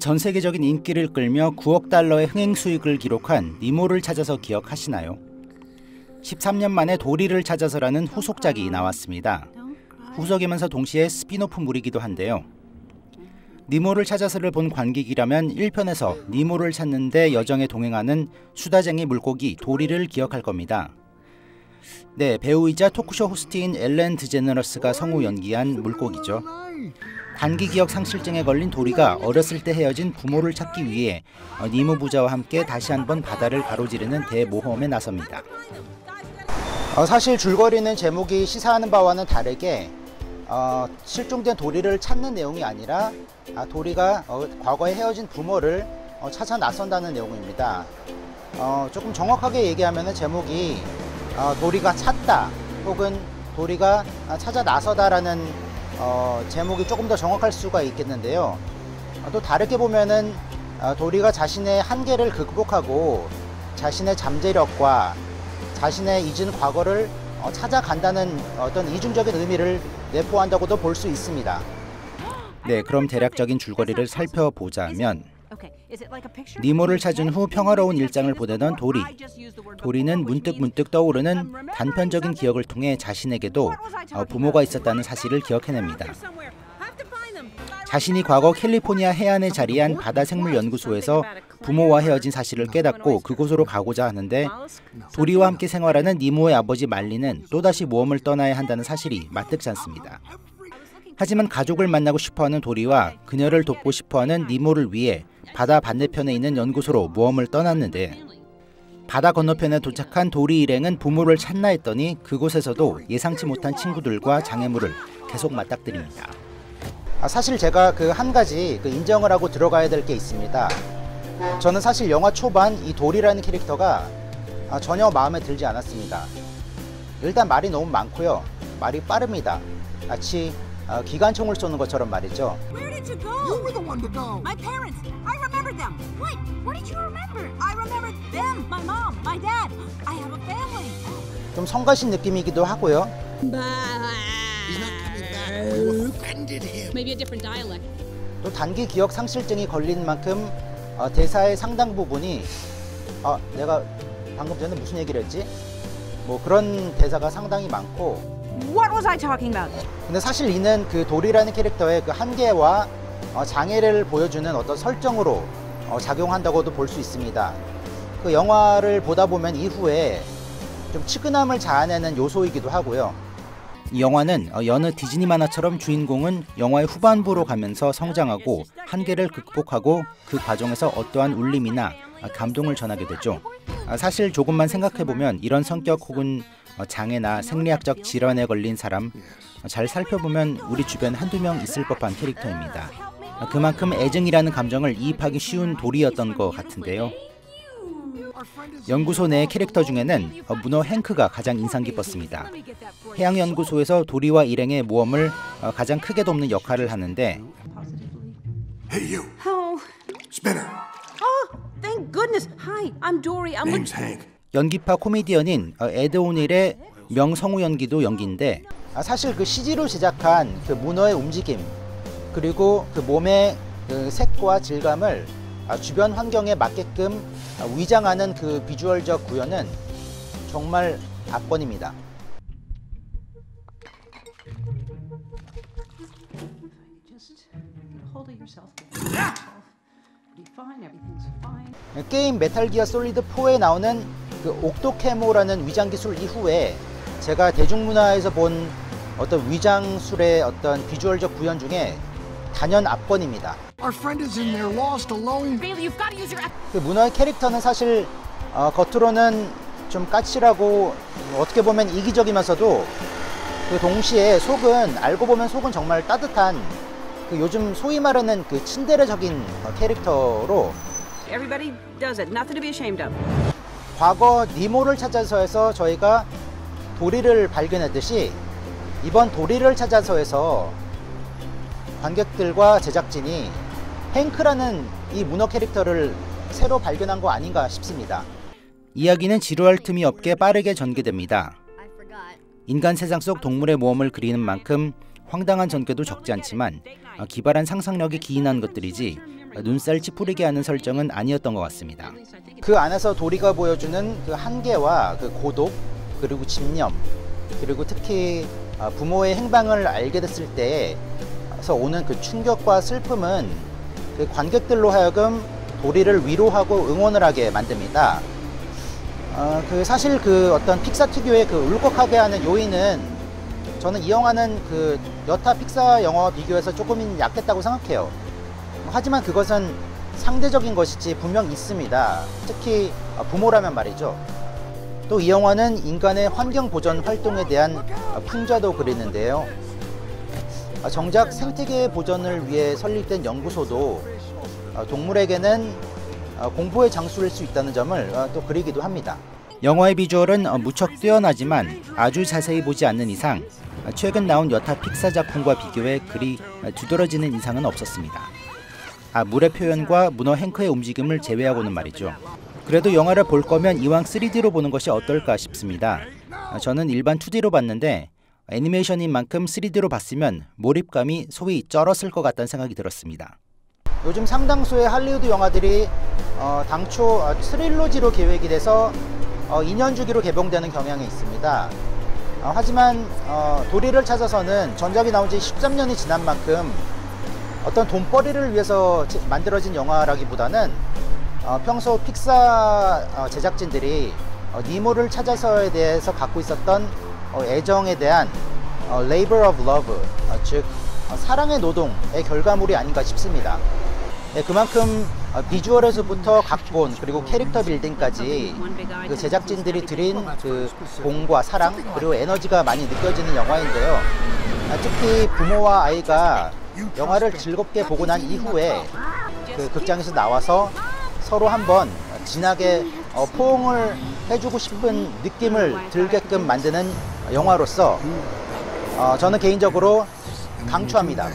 전 세계적인 인기를 끌며 9억 달러의 흥행 수익을 기록한 니모를 찾아서 기억하시나요? 13년 만에 도리를 찾아서라는 후속작이 나왔습니다. 후속이면서 동시에 스피노프물이기도 한데요. 니모를 찾아서를 본 관객이라면 1편에서 니모를 찾는데 여정에 동행하는 수다쟁이 물고기 도리를 기억할 겁니다. 네, 배우이자 토크쇼 호스트인 엘렌 드제너러스가 성우 연기한 물고기죠. 단기 기억 상실증에 걸린 도리가 어렸을 때 헤어진 부모를 찾기 위해 니모 부자와 함께 다시 한번 바다를 가로지르는 대모험에 나섭니다. 어, 사실 줄거리는 제목이 시사하는 바와는 다르게 어, 실종된 도리를 찾는 내용이 아니라 아, 도리가 어, 과거에 헤어진 부모를 어, 찾아 나선다는 내용입니다. 어, 조금 정확하게 얘기하면 제목이 어, 도리가 찾다 혹은 도리가 찾아 나서다라는 어, 제목이 조금 더 정확할 수가 있겠는데요. 어, 또 다르게 보면은 어, 도리가 자신의 한계를 극복하고 자신의 잠재력과 자신의 잊은 과거를 어, 찾아간다는 어떤 이중적인 의미를 내포한다고도 볼 수 있습니다. 네, 그럼 대략적인 줄거리를 살펴보자면 니모를 찾은 후 평화로운 일상을 보내던 도리. 도리는 문득 문득 떠오르는 단편적인 기억을 통해 자신에게도 어, 부모가 있었다는 사실을 기억해냅니다. 자신이 과거 캘리포니아 해안에 자리한 바다 생물 연구소에서 부모와 헤어진 사실을 깨닫고 그곳으로 가고자 하는데 도리와 함께 생활하는 니모의 아버지 말리는 또다시 모험을 떠나야 한다는 사실이 마뜩지 않습니다. 하지만 가족을 만나고 싶어하는 도리와 그녀를 돕고 싶어하는 니모를 위해 바다 반대편에 있는 연구소로 모험을 떠났는데 바다 건너편에 도착한 도리 일행은 부모를 찾나 했더니 그곳에서도 예상치 못한 친구들과 장애물을 계속 맞닥뜨립니다. 아, 사실 제가 그 한 가지 그 인정을 하고 들어가야 될 게 있습니다. 저는 사실 영화 초반 이 돌이라는 캐릭터가 아, 전혀 마음에 들지 않았습니다. 일단 말이 너무 많고요. 말이 빠릅니다. 마치 어, 기관총을 쏘는 것처럼 말이죠. Where did you go? You were the one to go. My parents. I remember them. What? What did you remember? I remember them. My mom. My dad. I have a family. 좀 성가신 느낌이기도 하고요. Maybe a different dialect. 또 단기 기억 상실증이 걸린 만큼 어, 대사의 상당 부분이 아 내가 방금 전에 무슨 얘기를 했지? 뭐 그런 대사가 상당히 많고 What was I talking about? 근데 사실 이는 그 돌이라는 캐릭터의 그 한계와 어, 장애를 보여주는 어떤 설정으로 어, 작용한다고도 볼 수 있습니다. 그 영화를 보다 보면 이후에 좀 측은함을 자아내는 요소이기도 하고요. 이 영화는 어, 여느 디즈니 만화처럼 주인공은 영화의 후반부로 가면서 성장하고 한계를 극복하고 그 과정에서 어떠한 울림이나 감동을 전하게 되죠. 아, 사실 조금만 생각해보면 이런 성격 혹은 어, 장애나 생리학적 질환에 걸린 사람 잘 살펴보면 우리 주변 한두 명 있을 법한 캐릭터입니다. 아, 그만큼 애증이라는 감정을 이입하기 쉬운 돌이었던 것 같은데요. 연구소 내 캐릭터 중에는 어, 문어 행크가 가장 인상 깊었습니다. 해양연구소에서 도리와 일행의 모험을 어, 가장 크게 돕는 역할을 하는데 Hey you, Oh, Spinner. oh, thank goodness. Hi, I'm Dory. I'm Name's Hank. 연기파 코미디언인 어, 에드 오닐의 명성우 연기도 연기인데 아, 사실 그 CG로 제작한 그 문어의 움직임 그리고 그 몸의 그 색과 질감을 아, 주변 환경에 맞게끔 아, 위장하는 그 비주얼적 구현은 정말 압권입니다. 게임 메탈 기어 솔리드 4에 나오는 그 옥토케모라는 위장 기술 이후에 제가 대중문화에서 본 어떤 위장술의 어떤 비주얼적 구현 중에 단연 압권입니다. Our friend is in there, lost, alone. Bailey, you've got to use your. 그 문어의 캐릭터는 사실 어, 겉으로는 좀 까칠하고 어떻게 보면 이기적이면서도 그 동시에 속은 알고 보면 속은 정말 따뜻한 그 요즘 소위 말하는 그 친데레적인 어, 캐릭터로 과거 니모를 찾아서에서 저희가 도리를 발견했듯이 이번 도리를 찾아서에서 관객들과 제작진이 행크라는 이 문어 캐릭터를 새로 발견한 거 아닌가 싶습니다. 이야기는 지루할 틈이 없게 빠르게 전개됩니다. 인간 세상 속 동물의 모험을 그리는 만큼 황당한 전개도 적지 않지만 어, 기발한 상상력이 기인한 것들이지 어, 눈살 찌푸리게 하는 설정은 아니었던 것 같습니다. 그 안에서 도리가 보여주는 그 한계와 그 고독 그리고 집념 그리고 특히 어, 부모의 행방을 알게 됐을 때에서 오는 그 충격과 슬픔은 그 관객들로 하여금 도리를 위로하고 응원을 하게 만듭니다. 어, 그 사실 그 어떤 픽사 특유의 그 울컥하게 하는 요인은 저는 이 영화는 그 여타 픽사 영화와 비교해서 조금 약했다고 생각해요. 하지만 그것은 상대적인 것이지 분명 있습니다. 특히 어, 부모라면 말이죠. 또 이 영화는 인간의 환경 보전 활동에 대한 어, 풍자도 그리는데요. 어, 정작 생태계 보전을 위해 설립된 연구소도 어, 동물에게는 어, 공포의 장소일 수 있다는 점을 어, 또 그리기도 합니다. 영화의 비주얼은 어, 무척 뛰어나지만 아주 자세히 보지 않는 이상 어, 최근 나온 여타 픽사 작품과 비교해 그리 어, 두드러지는 이상은 없었습니다. 아, 물의 표현과 문어 행크의 움직임을 제외하고는 말이죠. 그래도 영화를 볼 거면 이왕 3D로 보는 것이 어떨까 싶습니다. 아, 저는 일반 2D로 봤는데 애니메이션인 만큼 3D로 봤으면 몰입감이 소위 쩔었을 것 같다는 생각이 들었습니다. 요즘 상당수의 할리우드 영화들이 어, 당초 어, 트릴로지로 계획이 돼서 어, 2년 주기로 개봉되는 경향이 있습니다. 어, 하지만 어, 도리를 찾아서는 전작이 나온 지 13년이 지난 만큼 어떤 돈벌이를 위해서 제- 만들어진 영화라기보다는 어, 평소 픽사 어, 제작진들이 어, 니모를 찾아서에 대해서 갖고 있었던 어, 애정에 대한 어, labor of love, 어, 즉 어, 사랑의 노동의 결과물이 아닌가 싶습니다. 네, 그만큼 어, 비주얼에서부터 각본 그리고 캐릭터 빌딩까지 그 제작진들이 들인 그 공과 사랑 그리고 에너지가 많이 느껴지는 영화인데요. 아, 특히 부모와 아이가 영화를 즐겁게 보고 난 이후에 그 극장에서 나와서 서로 한번 진하게 어, 포옹을 해주고 싶은 느낌을 들게끔 만드는 영화로서 어, 저는 개인적으로 강추합니다.